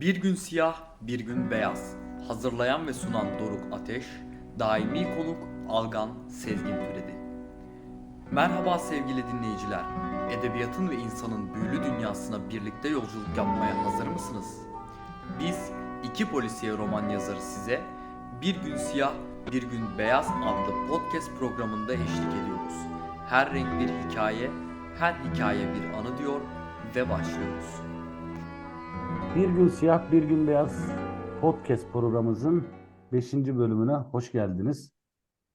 Bir gün siyah, bir gün beyaz. Hazırlayan ve sunan Doruk Ateş, daimi konuk Algan Sezgin Türedi. Merhaba sevgili dinleyiciler. Edebiyatın ve insanın büyülü dünyasına birlikte yolculuk yapmaya hazır mısınız? Biz iki polisiye roman yazarı size Bir Gün Siyah, Bir Gün Beyaz adlı podcast programında eşlik ediyoruz. Her renk bir hikaye, her hikaye bir anı diyor ve başlıyoruz. Bir gün siyah, bir gün beyaz podcast programımızın 5. bölümüne hoş geldiniz.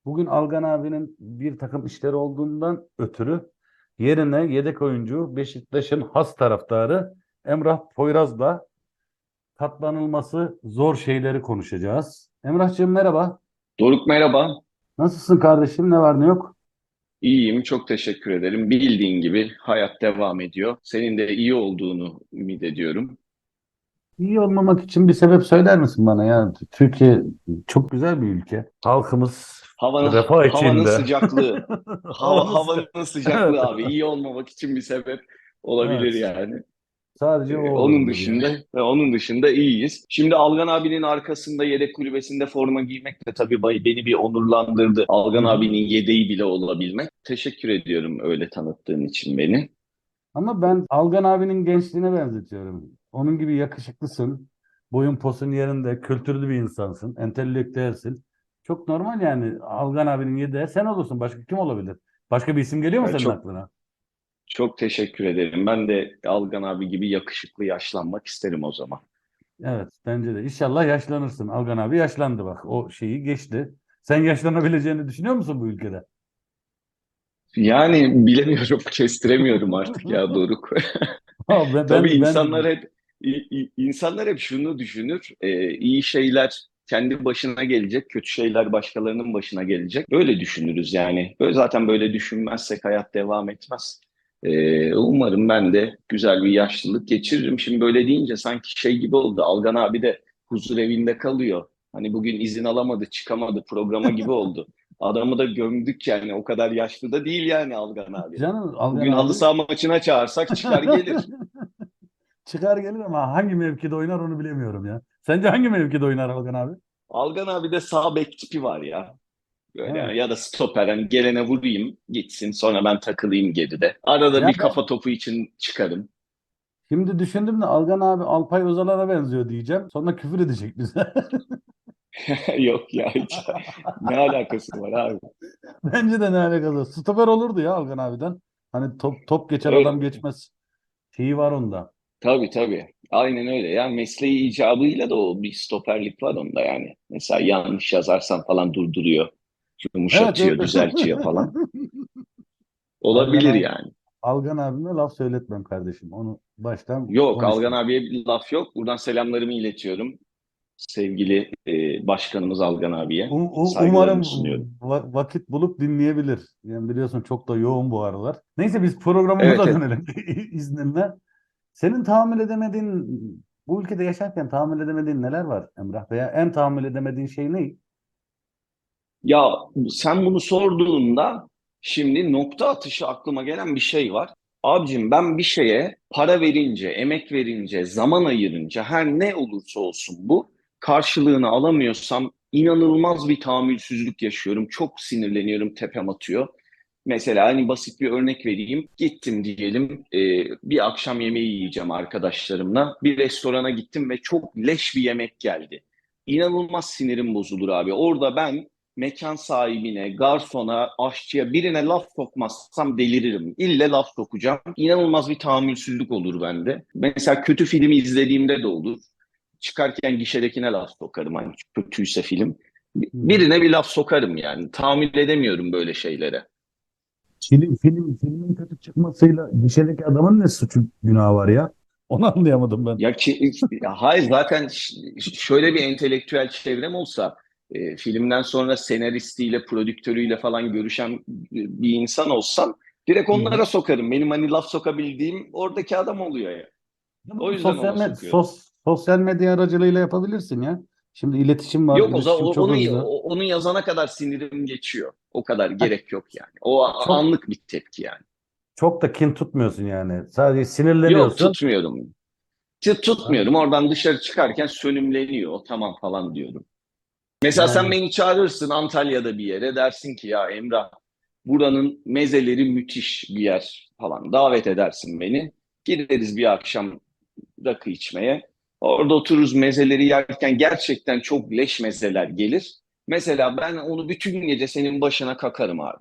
Bugün Algan abinin bir takım işleri olduğundan ötürü yerine yedek oyuncu Beşiktaş'ın has taraftarı Emrah Poyraz'la katlanılması zor şeyleri konuşacağız. Emrah'cığım merhaba. Doruk merhaba. Nasılsın kardeşim? Ne var ne yok? İyiyim, çok teşekkür ederim. Bildiğin gibi hayat devam ediyor. Senin de iyi olduğunu ümit ediyorum. İyi olmamak için bir sebep söyler misin bana ya? Türkiye çok güzel bir ülke. Halkımız Havanın, refah havanın içinde. sıcaklığı, hava, havanın sıcaklığı abi iyi olmamak için bir sebep olabilir Evet. yani. Sadece o Ee, Onun dışında ve onun dışında iyiyiz. Şimdi Algan abinin arkasında yedek kulübesinde forma giymek de tabii beni bir onurlandırdı. Algan abinin yedeği bile olabilmek. Teşekkür ediyorum öyle tanıttığın için beni. Ama ben Algan abinin gençliğine benzetiyorum. Onun gibi yakışıklısın. Boyun posun yerinde, kültürlü bir insansın, entelektüelsin. Çok normal yani Algan abinin yedeği sen olursun. Başka kim olabilir? Başka bir isim geliyor mu Ya senin çok- aklına? Çok teşekkür ederim. Ben de Algan abi gibi yakışıklı yaşlanmak isterim o zaman. Evet, bence de. İnşallah yaşlanırsın. Algan abi yaşlandı bak. O şeyi geçti. Sen yaşlanabileceğini düşünüyor musun bu ülkede? Yani bilemiyorum, kestiremiyorum artık ya Doruk. Ben- Tabii ben- ben- insanlar hep i- i- insanlar hep şunu düşünür. e, iyi şeyler kendi başına gelecek, kötü şeyler başkalarının başına gelecek. Böyle düşünürüz yani. Böyle zaten böyle düşünmezsek hayat devam etmez. E, umarım ben de güzel bir yaşlılık geçiririm. Şimdi böyle deyince sanki şey gibi oldu. Algan abi de huzur evinde kalıyor. Hani bugün izin alamadı, çıkamadı programa gibi oldu. Adamı da gömdük yani. O kadar yaşlı da değil yani Algan abi. Canım Algan Bugün abi halı saha maçına çağırsak çıkar gelir. çıkar gelir ama hangi mevkide oynar onu bilemiyorum ya. Sence hangi mevkide oynar Algan abi? Algan abi de sağ bek tipi var ya. Böyle Evet. ya da stoper hani gelene vurayım gitsin sonra ben takılayım geride. Arada Ya bir kafa topu için çıkarım. Şimdi düşündüm de Algan abi Alpay Özalar'a benziyor diyeceğim. Sonra küfür edecek bize. Yok ya hiç. Ne alakası var abi? Bence de ne alakası. Stoper olurdu ya Algan abiden. Hani top top geçer Evet. adam geçmez. Şeyi var onda. Tabii tabii. Aynen öyle. Yani mesleği icabıyla da o bir stoperlik var onda yani. Mesela yanlış yazarsan falan durduruyor. Yumuşatıyor, Evet, evet. düzeltiyor falan. Olabilir Algan yani. Algan abime laf söyletmem kardeşim. Onu baştan Yok konuştum. Algan abiye bir laf yok. Buradan selamlarımı iletiyorum. Sevgili e, başkanımız Algan abiye. Um- um- umarım sunuyorum. va- vakit bulup dinleyebilir. Yani biliyorsun çok da yoğun bu aralar. Neyse biz programımıza Evet, evet. dönelim izninle. Senin tahammül edemediğin, bu ülkede yaşarken tahammül edemediğin neler var Emrah? Veya en tahammül edemediğin şey ne? Ya sen bunu sorduğunda şimdi nokta atışı aklıma gelen bir şey var. Abicim ben bir şeye para verince, emek verince, zaman ayırınca her ne olursa olsun bu karşılığını alamıyorsam inanılmaz bir tahammülsüzlük yaşıyorum. Çok sinirleniyorum, tepem atıyor. Mesela hani basit bir örnek vereyim. Gittim diyelim e, bir akşam yemeği yiyeceğim arkadaşlarımla. Bir restorana gittim ve çok leş bir yemek geldi. İnanılmaz sinirim bozulur abi. Orada ben mekan sahibine, garsona, aşçıya birine laf sokmazsam deliririm. İlle laf sokacağım. İnanılmaz bir tahammülsüzlük olur bende. Mesela kötü filmi izlediğimde de olur. Çıkarken gişedekine laf sokarım hani kötüyse film. Birine bir laf sokarım yani. Tahammül edemiyorum böyle şeylere. Film, film, filmin kötü çıkmasıyla gişedeki adamın ne suçu günahı var ya? Onu anlayamadım ben. Ya, ki, ya hayır zaten şöyle bir entelektüel çevrem olsa e, filmden sonra senaristiyle, prodüktörüyle falan görüşen bir insan olsam direkt onlara sokarım. Benim hani laf sokabildiğim oradaki adam oluyor ya. O yüzden sosyal, med- sos- sosyal medya aracılığıyla yapabilirsin ya. Şimdi iletişim var, Yok iletişim o- çok onu hızlı. yazana kadar sinirim geçiyor. O kadar gerek yok yani. O Çok- anlık bir tepki yani. Çok da kin tutmuyorsun yani. Sadece Yok sinirleniyorsun. tutmuyorum. Tut- Tutmuyorum. Oradan dışarı çıkarken sönümleniyor. Tamam falan diyorum. Mesela sen Yani- beni çağırırsın Antalya'da bir yere dersin ki ya Emrah buranın mezeleri müthiş bir yer falan. Davet edersin beni. Gideriz bir akşam rakı içmeye. Orada otururuz mezeleri yerken gerçekten çok leş mezeler gelir. Mesela ben onu bütün gece senin başına kakarım abi.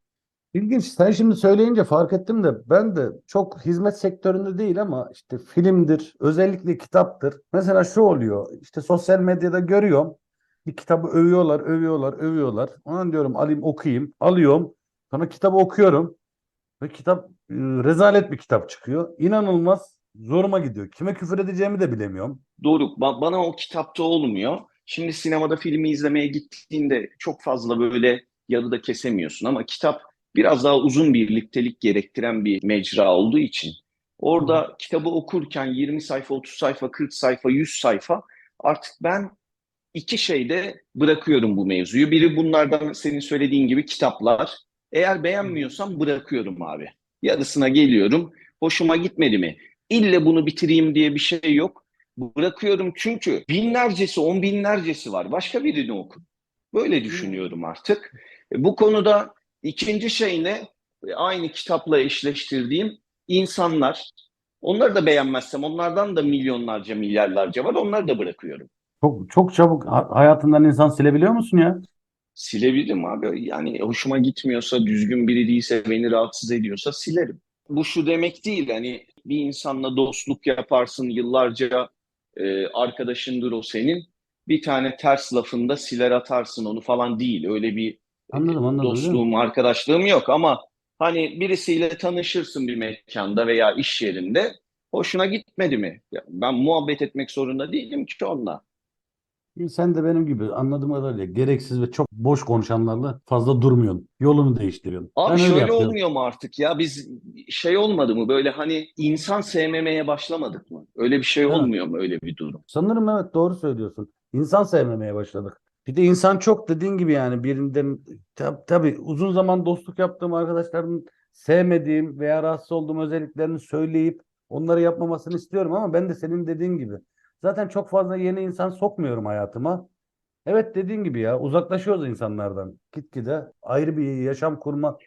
İlginç. Sen şimdi söyleyince fark ettim de ben de çok hizmet sektöründe değil ama işte filmdir, özellikle kitaptır. Mesela şu oluyor. işte sosyal medyada görüyorum. Bir kitabı övüyorlar, övüyorlar, övüyorlar. Ona diyorum alayım okuyayım. Alıyorum. Sonra kitabı okuyorum. Ve kitap e, rezalet bir kitap çıkıyor. İnanılmaz zoruma gidiyor. Kime küfür edeceğimi de bilemiyorum. Doruk, ba- bana o kitapta olmuyor. Şimdi sinemada filmi izlemeye gittiğinde çok fazla böyle yarıda kesemiyorsun ama kitap biraz daha uzun birliktelik gerektiren bir mecra olduğu için orada kitabı okurken 20 sayfa, 30 sayfa, 40 sayfa, 100 sayfa artık ben iki şeyde bırakıyorum bu mevzuyu. Biri bunlardan senin söylediğin gibi kitaplar. Eğer beğenmiyorsam bırakıyorum abi. Yarısına geliyorum. Hoşuma gitmedi mi? İlle bunu bitireyim diye bir şey yok. Bırakıyorum çünkü binlercesi, on binlercesi var. Başka birini oku. Böyle düşünüyorum artık. Bu konuda ikinci şey ne? Aynı kitapla eşleştirdiğim insanlar. Onları da beğenmezsem onlardan da milyonlarca, milyarlarca var. Onları da bırakıyorum. Çok çok çabuk ha- hayatından insan silebiliyor musun ya? Silebilirim abi. Yani hoşuma gitmiyorsa, düzgün biri değilse, beni rahatsız ediyorsa silerim. Bu şu demek değil hani bir insanla dostluk yaparsın yıllarca e, arkadaşındır o senin. Bir tane ters lafında siler atarsın onu falan değil. Öyle bir Anladım anladım. musun? dostluğum, arkadaşlığım yok ama hani birisiyle tanışırsın bir mekanda veya iş yerinde. Hoşuna gitmedi mi? Ya ben muhabbet etmek zorunda değilim ki onunla. Sen de benim gibi anladığım kadarıyla gereksiz ve çok boş konuşanlarla fazla durmuyorsun. Yolunu değiştiriyorsun. Abi Ben öyle şöyle yapıyorum. olmuyor mu artık ya? Biz şey olmadı mı böyle hani insan sevmemeye başlamadık mı? Öyle bir şey Evet. olmuyor mu öyle bir durum? Sanırım evet doğru söylüyorsun. İnsan sevmemeye başladık. Bir de insan çok dediğin gibi yani birinden tab tabii uzun zaman dostluk yaptığım arkadaşların sevmediğim veya rahatsız olduğum özelliklerini söyleyip onları yapmamasını istiyorum ama ben de senin dediğin gibi zaten çok fazla yeni insan sokmuyorum hayatıma. Evet dediğin gibi ya uzaklaşıyoruz insanlardan. Gitgide ayrı bir yaşam kurma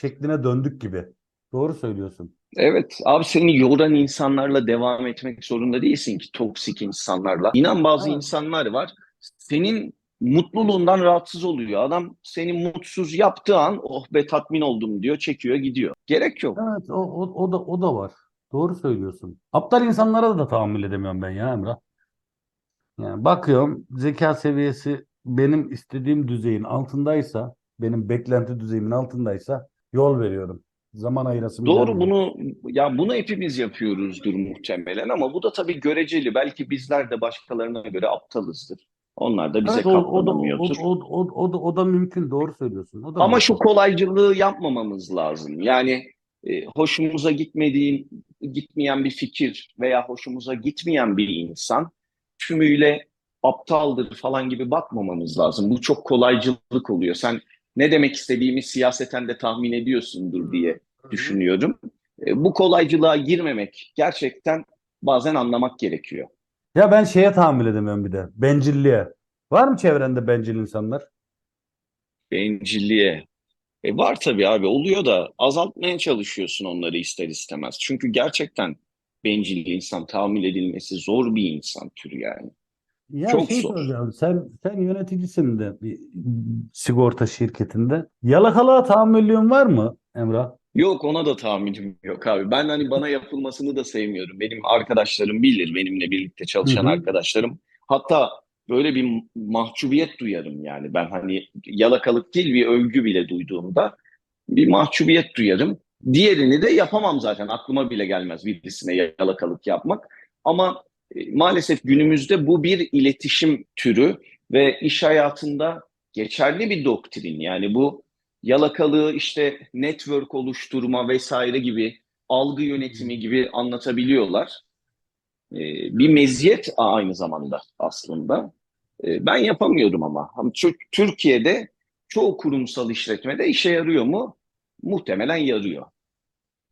şekline döndük gibi. Doğru söylüyorsun. Evet abi seni yoran insanlarla devam etmek zorunda değilsin ki toksik insanlarla. İnan bazı Evet. insanlar var senin mutluluğundan rahatsız oluyor. Adam seni mutsuz yaptığı an oh be tatmin oldum diyor çekiyor gidiyor. Gerek yok. Evet o, o, o da o da var. Doğru söylüyorsun. Aptal insanlara da tahammül edemiyorum ben ya Emrah. Yani bakıyorum zeka seviyesi benim istediğim düzeyin altındaysa, benim beklenti düzeyimin altındaysa yol veriyorum. Zaman ayırasım Doğru bunu ya bunu hepimiz yapıyoruzdur muhtemelen ama bu da tabii göreceli. Belki bizler de başkalarına göre aptalızdır. Onlar da bize Evet, o, o da, o, o, o, o, da, o da mümkün. Doğru söylüyorsun. O da Ama mümkün. şu kolaycılığı yapmamamız lazım. Yani e, hoşumuza gitmediğin, gitmeyen bir fikir veya hoşumuza gitmeyen bir insan tümüyle aptaldır falan gibi bakmamamız lazım. Bu çok kolaycılık oluyor. Sen ne demek istediğimi siyaseten de tahmin ediyorsundur diye düşünüyorum. E, bu kolaycılığa girmemek gerçekten bazen anlamak gerekiyor. Ya ben şeye tahammül edemiyorum bir de. Bencilliğe. Var mı çevrende bencil insanlar? Bencilliğe. E var tabii abi oluyor da azaltmaya çalışıyorsun onları ister istemez. Çünkü gerçekten bencil insan tahammül edilmesi zor bir insan türü yani. Ya Çok şey zor. soracağım. Sen sen yöneticisin de bir sigorta şirketinde. Yalakalığa tahammülün var mı Emrah? Yok ona da tahammülüm yok abi. Ben hani bana yapılmasını da sevmiyorum. Benim arkadaşlarım bilir benimle birlikte çalışan Hı hı. arkadaşlarım. Hatta böyle bir mahcubiyet duyarım yani. Ben hani yalakalık değil bir övgü bile duyduğumda bir mahcubiyet duyarım. Diğerini de yapamam zaten. Aklıma bile gelmez birisine yalakalık yapmak. Ama e, maalesef günümüzde bu bir iletişim türü ve iş hayatında geçerli bir doktrin. Yani bu yalakalığı işte network oluşturma vesaire gibi algı yönetimi gibi anlatabiliyorlar. Ee, bir meziyet aynı zamanda aslında. Ee, ben yapamıyorum ama. Ama Tür- Türkiye'de çoğu kurumsal işletmede işe yarıyor mu? Muhtemelen yarıyor.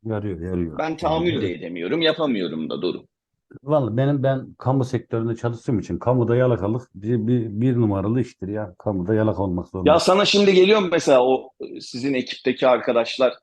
Yarıyor, yarıyor. Ben tahammül de Yarıyor. edemiyorum, yapamıyorum da doğru. Vallahi benim ben kamu sektöründe çalıştığım için kamuda yalakalık bir, bir, bir numaralı iştir ya. Kamuda yalak olmak zorunda. Ya sana şimdi geliyor mesela o sizin ekipteki arkadaşlar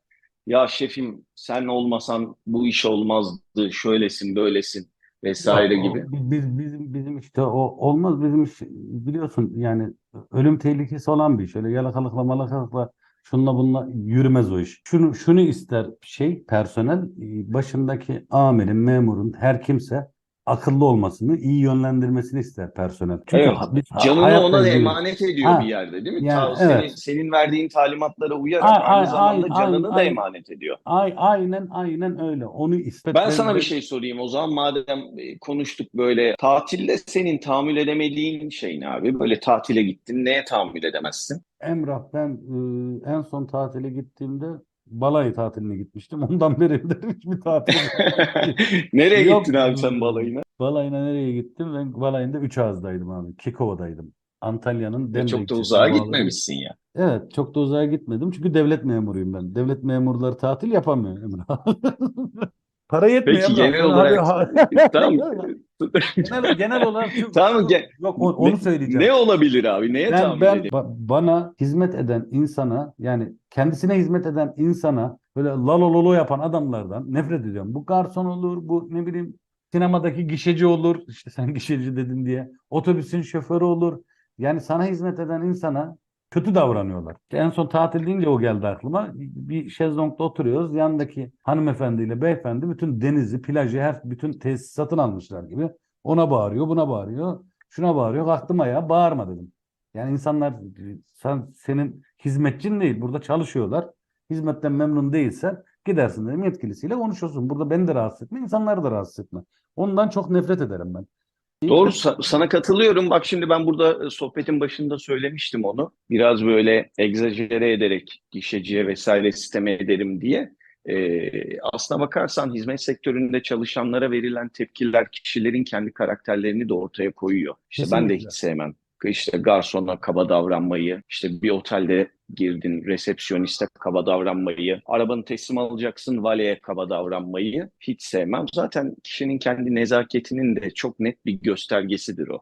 ya şefim sen olmasan bu iş olmazdı şöylesin böylesin vesaire gibi. Biz, bizim, bizim işte o olmaz bizim iş biliyorsun yani ölüm tehlikesi olan bir iş. Öyle yalakalıkla malakalıkla şunla bununla yürümez o iş. Şunu, şunu ister şey personel e, başındaki amirin, memurun her kimse akıllı olmasını, iyi yönlendirmesini ister personel. Çünkü Evet, biz Canını ona emanet ediyor Ha, bir yerde değil mi? yani Ta- senin, evet. senin verdiğin talimatlara uyarak Ay- aynı ay- zamanda ay- canını da ay- emanet ediyor. Ay, aynen aynen öyle. Onu ister. Ben sana bir şey sorayım o zaman madem e, konuştuk böyle tatilde senin tahammül edemediğin şey ne abi? Böyle tatile gittin neye tahammül edemezsin? Emrah ben e, en son tatile gittiğimde balayı tatiline gitmiştim. Ondan beri de hiçbir tatil Nereye Yok. gittin abi sen balayına? Balayına nereye gittim? Ben balayında Üç Ağız'daydım abi. Kekova'daydım. Antalya'nın Demre Çok da ilçesine uzağa bağlı gitmemişsin ya. Evet, çok da uzağa gitmedim. Çünkü devlet memuruyum ben. Devlet memurları tatil yapamıyor Emrah. Para yetmiyor Peki, genel Sen olarak- abi- Tamam. Genel, genel olarak şu- Tamam, gel- yok onu Ne- söyleyeceğim. Ne olabilir abi? Neye Ben, tahammül ben edeyim? ba- bana hizmet eden insana yani kendisine hizmet eden insana böyle lalololo yapan adamlardan nefret ediyorum. Bu garson olur, bu ne bileyim sinemadaki gişeci olur. İşte sen gişeci dedin diye. Otobüsün şoförü olur. Yani sana hizmet eden insana kötü davranıyorlar. En son tatil deyince o geldi aklıma. Bir şezlongda oturuyoruz. Yanındaki hanımefendiyle beyefendi bütün denizi, plajı, her bütün tesisatını almışlar gibi. Ona bağırıyor, buna bağırıyor. Şuna bağırıyor. Kalktım ayağa bağırma dedim. Yani insanlar sen, senin hizmetçin değil. Burada çalışıyorlar. Hizmetten memnun değilsen gidersin dedim yetkilisiyle konuşursun. Burada beni de rahatsız etme, insanları da rahatsız etme. Ondan çok nefret ederim ben. Doğru sa- sana katılıyorum. Bak şimdi ben burada e, sohbetin başında söylemiştim onu. Biraz böyle egzajere ederek gişeciye vesaire sisteme ederim diye. Ee, aslına bakarsan hizmet sektöründe çalışanlara verilen tepkiler kişilerin kendi karakterlerini de ortaya koyuyor. İşte ben de Kesinlikle. hiç sevmem. İşte garsona kaba davranmayı, işte bir otelde girdin resepsiyoniste kaba davranmayı, arabanı teslim alacaksın valeye kaba davranmayı hiç sevmem. Zaten kişinin kendi nezaketinin de çok net bir göstergesidir o.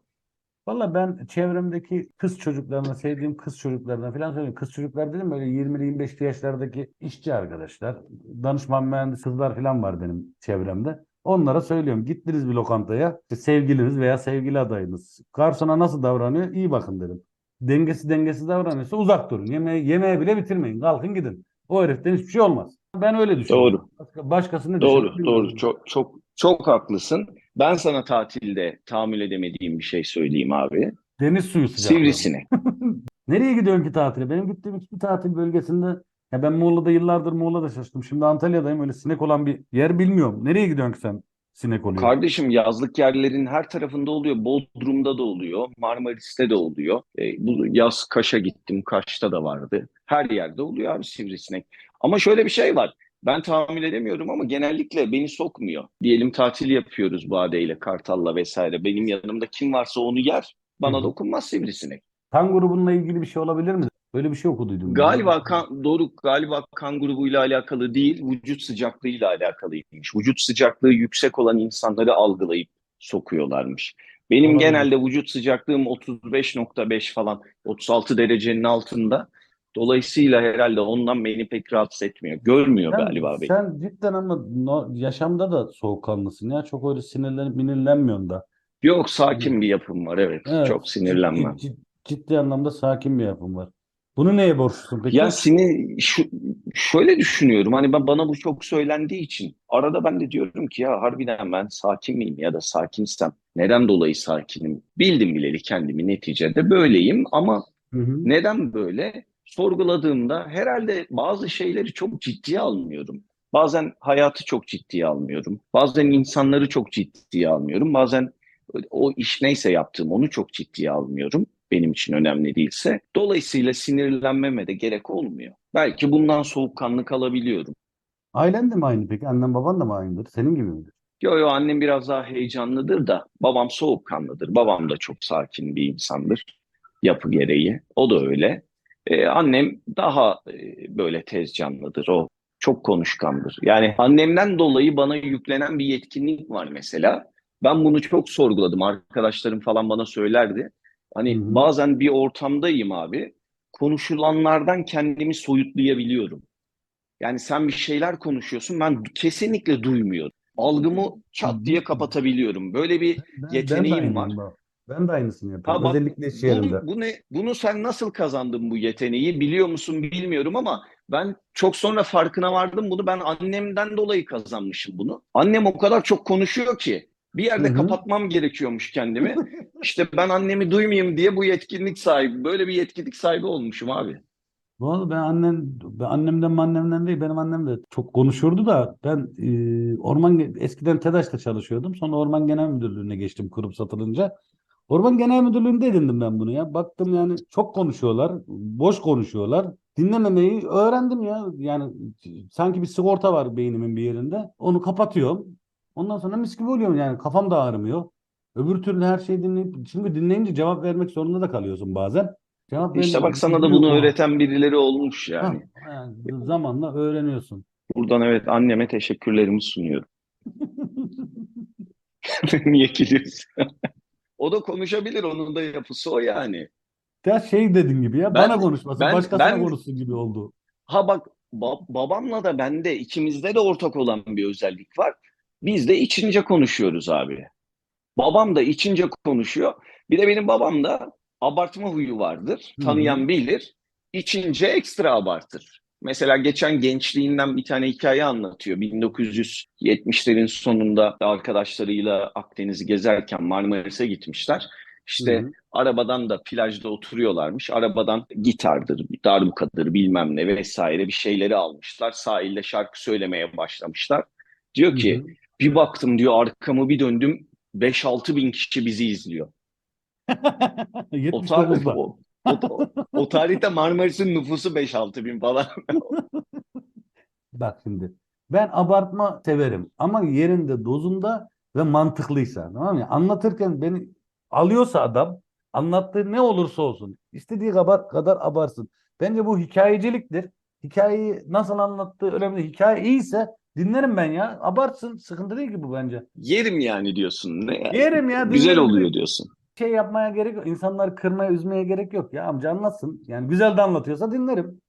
Valla ben çevremdeki kız çocuklarına, sevdiğim kız çocuklarına falan söylüyorum. Kız çocuklar dedim böyle 20-25 yaşlardaki işçi arkadaşlar, danışman mühendis kızlar falan var benim çevremde. Onlara söylüyorum gittiniz bir lokantaya sevgiliniz veya sevgili adayınız garsona nasıl davranıyor iyi bakın dedim. Dengesi dengesiz davranıyorsa uzak durun. Yemeği, yemeği bile bitirmeyin. Kalkın gidin. O heriften hiçbir şey olmaz. Ben öyle düşünüyorum. Doğru. Başka, başkası ne Doğru, doğru. Çok çok çok haklısın. Ben sana tatilde tahammül edemediğim bir şey söyleyeyim abi. Deniz suyu sıcaklığı. Sivrisinek. Nereye gidiyorsun ki tatile? Benim gittiğim hiçbir tatil bölgesinde ya ben Muğla'da yıllardır Muğla'da çalıştım. Şimdi Antalya'dayım. Öyle sinek olan bir yer bilmiyorum. Nereye gidiyorsun ki sen sinek oluyor? Kardeşim yazlık yerlerin her tarafında oluyor. Bodrum'da da oluyor. Marmaris'te de oluyor. E, bu yaz Kaş'a gittim. Kaş'ta da vardı. Her yerde oluyor abi sivrisinek. Ama şöyle bir şey var. Ben tahammül edemiyorum ama genellikle beni sokmuyor. Diyelim tatil yapıyoruz Bade'yle, Kartal'la vesaire. Benim yanımda kim varsa onu yer. Bana Hı dokunmaz sivrisinek. Kan grubunla ilgili bir şey olabilir mi? Böyle bir şey okuduydum. Galiba kan, doğru galiba kan grubuyla alakalı değil, vücut sıcaklığıyla alakalıymış. Vücut sıcaklığı yüksek olan insanları algılayıp sokuyorlarmış. Benim Olabilir. genelde vücut sıcaklığım 35.5 falan, 36 derecenin altında. Dolayısıyla herhalde ondan beni pek rahatsız etmiyor. Görmüyor Sen, galiba beni. sen cidden ama no- yaşamda da soğukkanlısın ya. Çok öyle sinirlenip minirlenmiyorsun da. Yok sakin bir yapım var evet. Evet, Çok sinirlenmem. Ciddi, ciddi anlamda sakin bir yapım var. Bunu neye borçlusun peki? Ya seni şu, şöyle düşünüyorum hani ben bana bu çok söylendiği için arada ben de diyorum ki ya harbiden ben sakin miyim ya da sakinsem neden dolayı sakinim? Bildim bileli kendimi neticede böyleyim ama Hı hı. neden böyle? Sorguladığımda herhalde bazı şeyleri çok ciddiye almıyorum. Bazen hayatı çok ciddiye almıyorum. Bazen insanları çok ciddiye almıyorum. Bazen o iş neyse yaptığım onu çok ciddiye almıyorum. Benim için önemli değilse. Dolayısıyla sinirlenmeme de gerek olmuyor. Belki bundan soğukkanlı kalabiliyorum. Ailen de mi aynı peki? Annen baban da mı aynıdır? Senin gibi midir? Yo yo annem biraz daha heyecanlıdır da babam soğukkanlıdır. Babam da çok sakin bir insandır yapı gereği. O da öyle. Ee, annem daha e, böyle tez canlıdır. O çok konuşkandır. Yani annemden dolayı bana yüklenen bir yetkinlik var mesela. Ben bunu çok sorguladım. Arkadaşlarım falan bana söylerdi. Hani Hı hı. bazen bir ortamdayım abi. Konuşulanlardan kendimi soyutlayabiliyorum. Yani sen bir şeyler konuşuyorsun. Ben kesinlikle duymuyorum. Algımı çat diye kapatabiliyorum. Böyle bir Ben, ben yeteneğim aynıyım var. bak. Ben de aynısını yapıyorum. Ha bak, Özellikle iş bu, yerinde. bu ne, bunu sen nasıl kazandın bu yeteneği biliyor musun bilmiyorum ama ben çok sonra farkına vardım bunu ben annemden dolayı kazanmışım bunu. Annem o kadar çok konuşuyor ki bir yerde Hı hı. kapatmam gerekiyormuş kendimi. İşte ben annemi duymayayım diye bu yetkinlik sahibi böyle bir yetkinlik sahibi olmuşum abi. Arada ben annem, ben annemden annemden değil benim annem de çok konuşurdu da ben e, orman eskiden TEDAŞ'ta çalışıyordum. Sonra Orman Genel Müdürlüğü'ne geçtim kurum satılınca. Orman Genel Müdürlüğü'nde edindim ben bunu ya. Baktım yani çok konuşuyorlar, boş konuşuyorlar. Dinlememeyi öğrendim ya. Yani sanki bir sigorta var beynimin bir yerinde. Onu kapatıyorum. Ondan sonra mis gibi oluyorum yani kafam da ağrımıyor. Öbür türlü her şeyi dinleyip çünkü dinleyince cevap vermek zorunda da kalıyorsun bazen. Cevap İşte bak sana da bunu mu? öğreten birileri olmuş yani. Hah, yani zamanla öğreniyorsun. Buradan evet anneme teşekkürlerimi sunuyorum. Niye gülüyorsun? O da konuşabilir. Onun da yapısı o yani. Ya şey dediğin gibi ya Ben- bana konuşmasın ben- başkasına ben- konuşsun gibi oldu. Ha bak ba- babamla da bende ikimizde de ortak olan bir özellik var. Biz de içince konuşuyoruz abi. Babam da içince konuşuyor. Bir de benim babam da abartma huyu vardır. Tanıyan bilir. İçince ekstra abartır. Mesela geçen gençliğinden bir tane hikaye anlatıyor. 1970'lerin sonunda arkadaşlarıyla Akdeniz'i gezerken Marmaris'e gitmişler. İşte Hı hı. arabadan da plajda oturuyorlarmış. Arabadan gitardır, darbukadır bilmem ne vesaire bir şeyleri almışlar. Sahilde şarkı söylemeye başlamışlar. Diyor ki Hı hı. Bir baktım diyor arkamı bir döndüm 5-6 bin kişi bizi izliyor. O, tar- 79'da. o, o, o tarihte Marmaris'in nüfusu 5-6 bin falan. Bak şimdi ben abartma severim ama yerinde dozunda ve mantıklıysa tamam mı? Anlatırken beni alıyorsa adam anlattığı ne olursa olsun istediği kadar, kadar abarsın. Bence bu hikayeciliktir. Hikayeyi nasıl anlattığı önemli. Hikaye iyiyse dinlerim ben ya. Abartsın. Sıkıntı değil ki bu bence. Yerim yani diyorsun. Ne yani? Yerim ya. Güzel dinlerim. oluyor diyorsun. şey yapmaya gerek yok. İnsanları kırmaya, üzmeye gerek yok. Ya amca anlatsın. Yani güzel de anlatıyorsa dinlerim.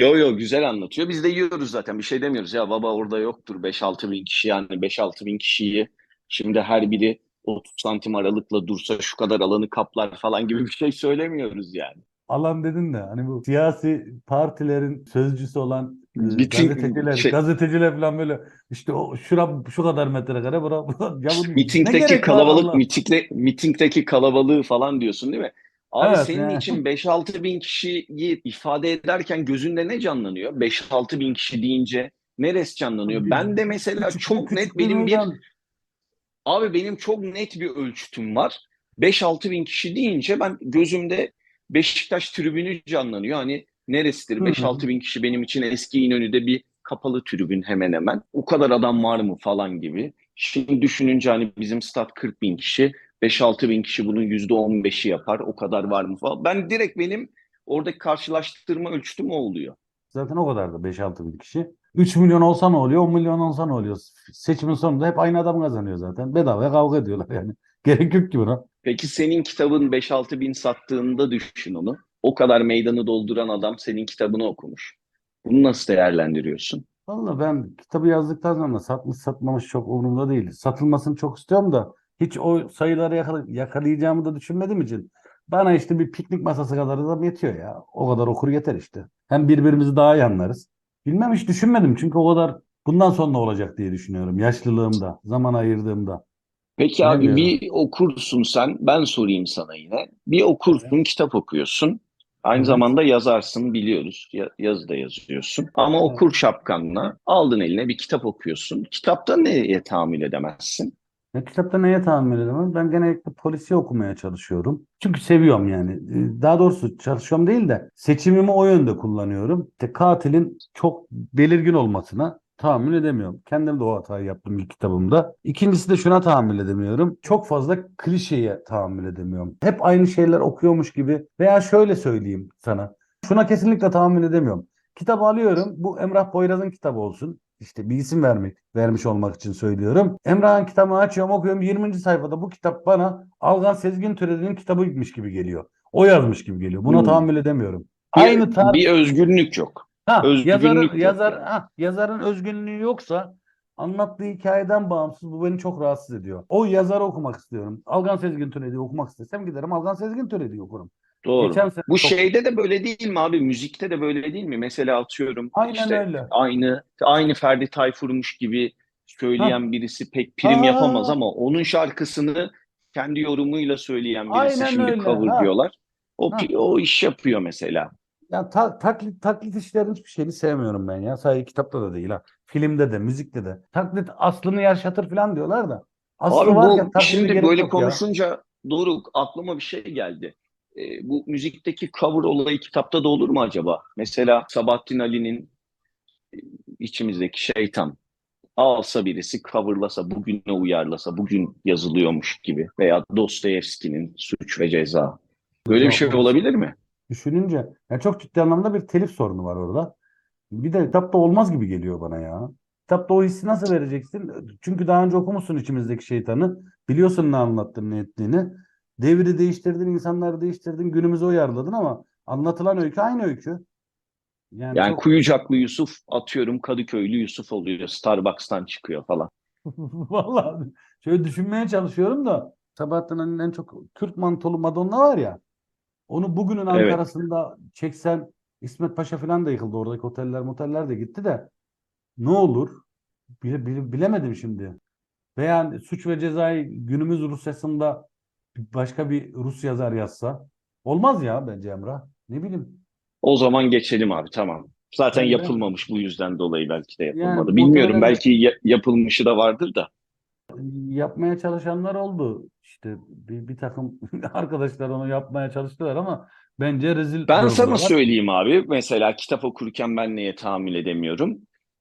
Yo yo güzel anlatıyor. Biz de yiyoruz zaten. Bir şey demiyoruz. Ya baba orada yoktur 5-6 bin kişi yani 5-6 bin kişiyi şimdi her biri 30 santim aralıkla dursa şu kadar alanı kaplar falan gibi bir şey söylemiyoruz yani. Alan dedin de hani bu siyasi partilerin sözcüsü olan e, Bütün gazeteciler, şey- gazeteciler falan böyle işte o şura şu kadar metrekare bura, bura. Ya bu Mitingdeki kalabalık, Allah? mitingde, mitingdeki kalabalığı falan diyorsun değil mi? Abi Evet, senin yani. için 5-6 bin kişiyi ifade ederken gözünde ne canlanıyor? 5-6 bin kişi deyince neresi canlanıyor? Ben de mesela Küçük- çok küçük net benim bir. Abi benim çok net bir ölçütüm var. 5-6 bin kişi deyince ben gözümde Beşiktaş tribünü canlanıyor. Hani neresidir? Hı hı. 5-6 bin kişi benim için eski İnönü'de bir kapalı tribün hemen hemen. O kadar adam var mı falan gibi. Şimdi düşününce hani bizim stat 40 bin kişi. 5-6 bin kişi bunun %15'i yapar. O kadar var mı falan. Ben direkt benim oradaki karşılaştırma ölçütüm o oluyor. Zaten o kadar da 5-6 bin kişi. 3 milyon olsa ne oluyor? 10 milyon olsa ne oluyor? Seçimin sonunda hep aynı adam kazanıyor zaten. Bedavaya kavga ediyorlar yani. Gerek yok ki buna. Peki senin kitabın 5-6 bin sattığında düşün onu. O kadar meydanı dolduran adam senin kitabını okumuş. Bunu nasıl değerlendiriyorsun? Valla ben kitabı yazdıktan sonra satmış satmamış çok umurumda değil. Satılmasını çok istiyorum da hiç o sayıları yakala- yakalayacağımı da düşünmediğim için bana işte bir piknik masası kadar adam yetiyor ya. O kadar okur yeter işte. Hem birbirimizi daha iyi anlarız. Bilmem hiç düşünmedim çünkü o kadar bundan sonra olacak diye düşünüyorum. Yaşlılığımda, zaman ayırdığımda. Peki abi Bilemiyorum. bir okursun sen, ben sorayım sana yine. Bir okursun, kitap okuyorsun. Aynı Evet. zamanda yazarsın biliyoruz. Ya- yazı da yazıyorsun. Ama Evet. okur şapkanla aldın eline bir kitap okuyorsun. Kitapta neye tahammül edemezsin? Ya kitapta neye tahammül edemem? Ben genellikle polisiye okumaya çalışıyorum. Çünkü seviyorum yani. Ee, Daha doğrusu çalışıyorum değil de seçimimi o yönde kullanıyorum. İşte katilin çok belirgin olmasına tahammül edemiyorum. Kendim de o hatayı yaptım ilk kitabımda. İkincisi de şuna tahammül edemiyorum. Çok fazla klişeye tahammül edemiyorum. Hep aynı şeyler okuyormuş gibi veya şöyle söyleyeyim sana. Şuna kesinlikle tahammül edemiyorum. Kitabı alıyorum. Bu Emrah Poyraz'ın kitabı olsun. işte bir isim vermek vermiş olmak için söylüyorum. Emrah'ın kitabını açıyorum okuyorum 20. sayfada bu kitap bana Algan Sezgin Türedi'nin kitabıymış gibi geliyor. O yazmış gibi geliyor. Buna Hmm. tahammül edemiyorum. Bir, Aynı tarz bir özgürlük yok. Ha, yazarın, yazar, ha, yazarın özgünlüğü yoksa anlattığı hikayeden bağımsız bu beni çok rahatsız ediyor. O yazarı okumak istiyorum. Algan Sezgin Türedi'yi okumak istesem giderim Algan Sezgin Türedi'yi okurum. Doğru. Geçen sene Bu çok- şeyde de böyle değil mi abi? Müzikte de böyle değil mi? Mesela atıyorum Aynen işte öyle. aynı aynı Ferdi Tayfur'muş gibi söyleyen birisi pek prim Ha. yapamaz ama onun şarkısını kendi yorumuyla söyleyen birisi Aynen şimdi öyle, cover ha. diyorlar. O Ha. o iş yapıyor mesela. Ya ta- taklit taklit işlerin hiçbir şeyini sevmiyorum ben ya. Sadece kitapta da değil ha. Filmde de, müzikte de. Taklit aslını yaşatır falan diyorlar da. Aslı Abi varken bu şimdi böyle yok ya. konuşunca doğru aklıma bir şey geldi. Ee, bu müzikteki cover olayı kitapta da olur mu acaba? Mesela Sabahattin Ali'nin e, içimizdeki şeytan alsa birisi coverlasa, bugüne uyarlasa, bugün yazılıyormuş gibi veya Dostoyevski'nin Suç ve Ceza. Böyle bir şey olabilir mi? Düşününce ya çok ciddi anlamda bir telif sorunu var orada. Bir de kitapta olmaz gibi geliyor bana ya. Kitapta o hissi nasıl vereceksin? Çünkü daha önce okumuşsun içimizdeki şeytanı. Biliyorsun ne anlattığını, ne ettiğini. Devri değiştirdin, insanları değiştirdin, günümüze uyarladın ama anlatılan öykü aynı öykü. Yani, Yani çok Kuyucaklı Yusuf atıyorum Kadıköylü Yusuf oluyor. Starbucks'tan çıkıyor falan. vallahi şöyle düşünmeye çalışıyorum da Sabahattin Ali'nin en çok Kürt mantolu Madonna var ya. Onu bugünün Evet. Ankara'sında çeksen İsmet Paşa falan da yıkıldı. Oradaki oteller moteller de gitti de ne olur? Bile, bile- bilemedim şimdi. Veya Suç ve Ceza'yı günümüz Rusyasında başka bir Rus yazar yazsa olmaz ya bence Emrah. Ne bileyim. O zaman geçelim abi tamam. Zaten ben- yapılmamış bu yüzden dolayı belki de Yani yapılmadı. Bilmiyorum muhtemelen- belki ya- yapılmışı da vardır da. Yapmaya çalışanlar oldu. İşte bir, bir takım arkadaşlar onu yapmaya çalıştılar ama bence rezil Ben sana durumdalar. söyleyeyim abi. Mesela kitap okurken ben neye tahammül edemiyorum?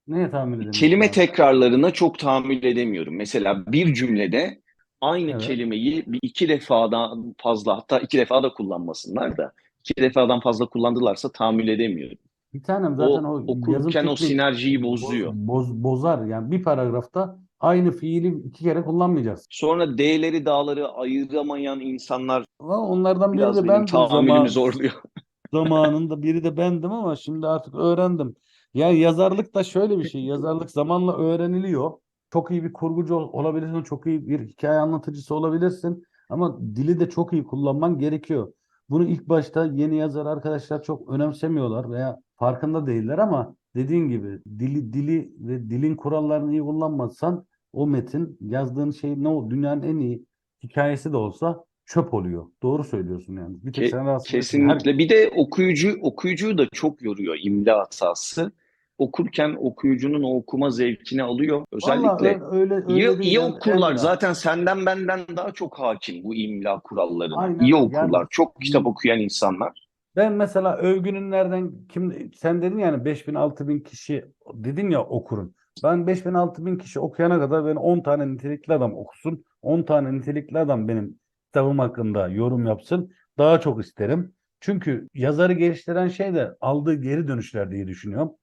Neye tahammül edemiyorsun Kelime abi? tekrarlarına çok tahammül edemiyorum. Mesela bir cümlede aynı Evet. kelimeyi bir iki defadan fazla hatta iki defa da kullanmasınlar da iki defadan fazla kullandılarsa tahammül edemiyorum. Bir tanem O zaten o yazım okurken o sinerjiyi boz- bozuyor. boz- bozar. Yani bir paragrafta aynı fiili iki kere kullanmayacaksın. Sonra D'leri dağları ayıramayan insanlar Ama onlardan biri biraz de benim tahammülümü zaman, zorluyor. zamanında biri de bendim ama şimdi artık öğrendim. Yani yazarlık da şöyle bir şey. Yazarlık zamanla öğreniliyor. Çok iyi bir kurgucu ol- olabilirsin, çok iyi bir hikaye anlatıcısı olabilirsin. Ama dili de çok iyi kullanman gerekiyor. Bunu ilk başta yeni yazar arkadaşlar çok önemsemiyorlar veya farkında değiller ama dediğin gibi dili dili ve dilin kurallarını iyi kullanmazsan o metin yazdığın şey ne o dünyanın en iyi hikayesi de olsa çöp oluyor. Doğru söylüyorsun yani. Bir tek Ke- sen rahatsız etmiyor. Her- Kesinlikle. Bir de okuyucu okuyucuyu da çok yoruyor imla hatası. Okurken okuyucunun o okuma zevkini alıyor. Özellikle Vallahi öyle öyle iyi, iyi yani okurlar zaten senden benden daha çok hakim bu imla kurallarına. Aynen İyi okurlar. Yani- Çok kitap okuyan insanlar. Ben mesela övgünün nereden kim sen dedin yani 5000 6000 kişi dedin ya okurun. Ben 5000 6000 kişi okuyana kadar ben 10 tane nitelikli adam okusun. 10 tane nitelikli adam benim kitabım hakkında yorum yapsın. Daha çok isterim. Çünkü yazarı geliştiren şey de aldığı geri dönüşler diye düşünüyorum.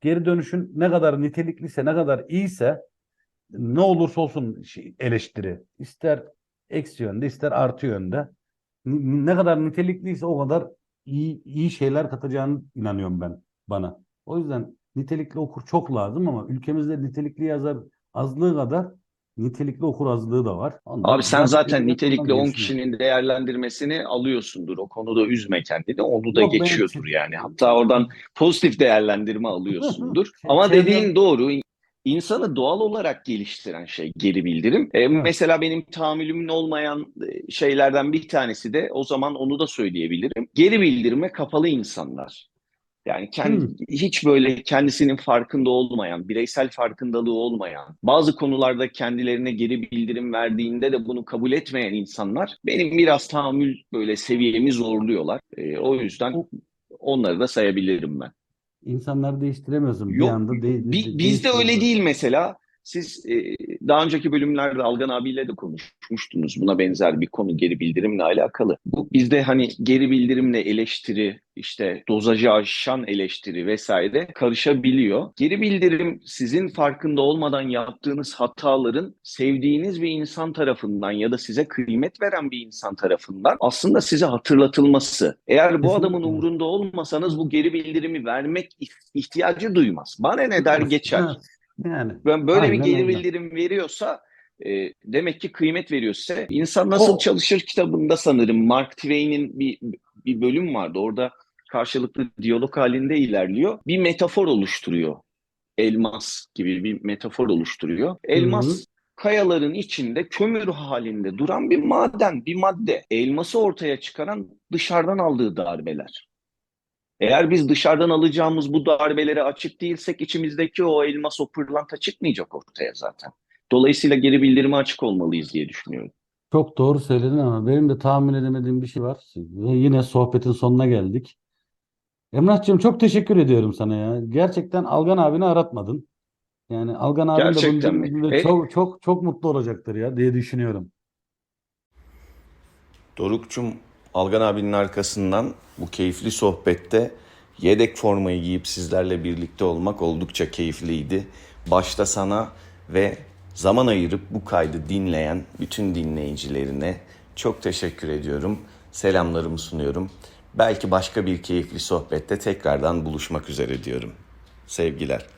Geri dönüşün ne kadar nitelikliyse, ne kadar iyiyse ne olursa olsun şey- eleştiri. ister eksi yönde, ister artı yönde. Ne kadar nitelikliyse o kadar iyi, iyi şeyler katacağını inanıyorum ben bana. O yüzden nitelikli okur çok lazım ama ülkemizde nitelikli yazar azlığı kadar nitelikli okur azlığı da var. Ondan Abi sen zaten nitelikli 10 gelişmiyor. kişinin değerlendirmesini alıyorsundur. O konuda üzme kendini. Onu da Yok, geçiyordur yani. Hatta oradan pozitif değerlendirme alıyorsundur. Şey- Ama dediğin doğru. İnsanı doğal olarak geliştiren şey geri bildirim. E, mesela benim tahammülümün olmayan e, şeylerden bir tanesi de o zaman onu da söyleyebilirim. Geri bildirime kapalı insanlar. Yani kendi, Hmm. hiç böyle kendisinin farkında olmayan, bireysel farkındalığı olmayan, bazı konularda kendilerine geri bildirim verdiğinde de bunu kabul etmeyen insanlar benim biraz tahammül böyle seviyemi zorluyorlar. E, o yüzden onları da sayabilirim ben. İnsanları değiştiremiyorsun. Bir Yok, anda de- de- Bi- de- bizde öyle değil mesela. Siz e, daha önceki bölümlerde Algan abiyle de konuşmuştunuz. Buna benzer bir konu geri bildirimle alakalı. Bu bizde hani geri bildirimle eleştiri, işte dozajı aşan eleştiri vesaire karışabiliyor. Geri bildirim sizin farkında olmadan yaptığınız hataların sevdiğiniz bir insan tarafından ya da size kıymet veren bir insan tarafından aslında size hatırlatılması. Eğer bu adamın umrunda olmasanız bu geri bildirimi vermek ihtiyacı duymaz. Bana ne der geçer. Yani Ben böyle Aynen bir geri bildirim veriyorsa e, demek ki kıymet veriyor size. İnsan Nasıl O- Çalışır kitabında sanırım Mark Twain'in bir bir bölüm vardı. Orada karşılıklı diyalog halinde ilerliyor. Bir metafor oluşturuyor. Elmas gibi bir metafor oluşturuyor. Elmas Hı hı. kayaların içinde kömür halinde duran bir maden, bir madde. Elması ortaya çıkaran dışarıdan aldığı darbeler. Eğer biz dışarıdan alacağımız bu darbelere açık değilsek içimizdeki o elmas, o pırlanta çıkmayacak ortaya zaten. Dolayısıyla geri bildirime açık olmalıyız diye düşünüyorum. çok doğru söyledin ama benim de tahmin edemediğim bir şey var. Ve yine sohbetin sonuna geldik. Emrah'cığım çok teşekkür ediyorum sana ya. Gerçekten Algan abini aratmadın. Yani Algan abin de bunu E- çok çok çok mutlu olacaktır ya diye düşünüyorum. Doruk'cum Algan abinin arkasından bu keyifli sohbette yedek formayı giyip sizlerle birlikte olmak oldukça keyifliydi. Başta sana ve zaman ayırıp bu kaydı dinleyen bütün dinleyicilerine çok teşekkür ediyorum. Selamlarımı sunuyorum. Belki başka bir keyifli sohbette tekrardan buluşmak üzere diyorum. Sevgiler.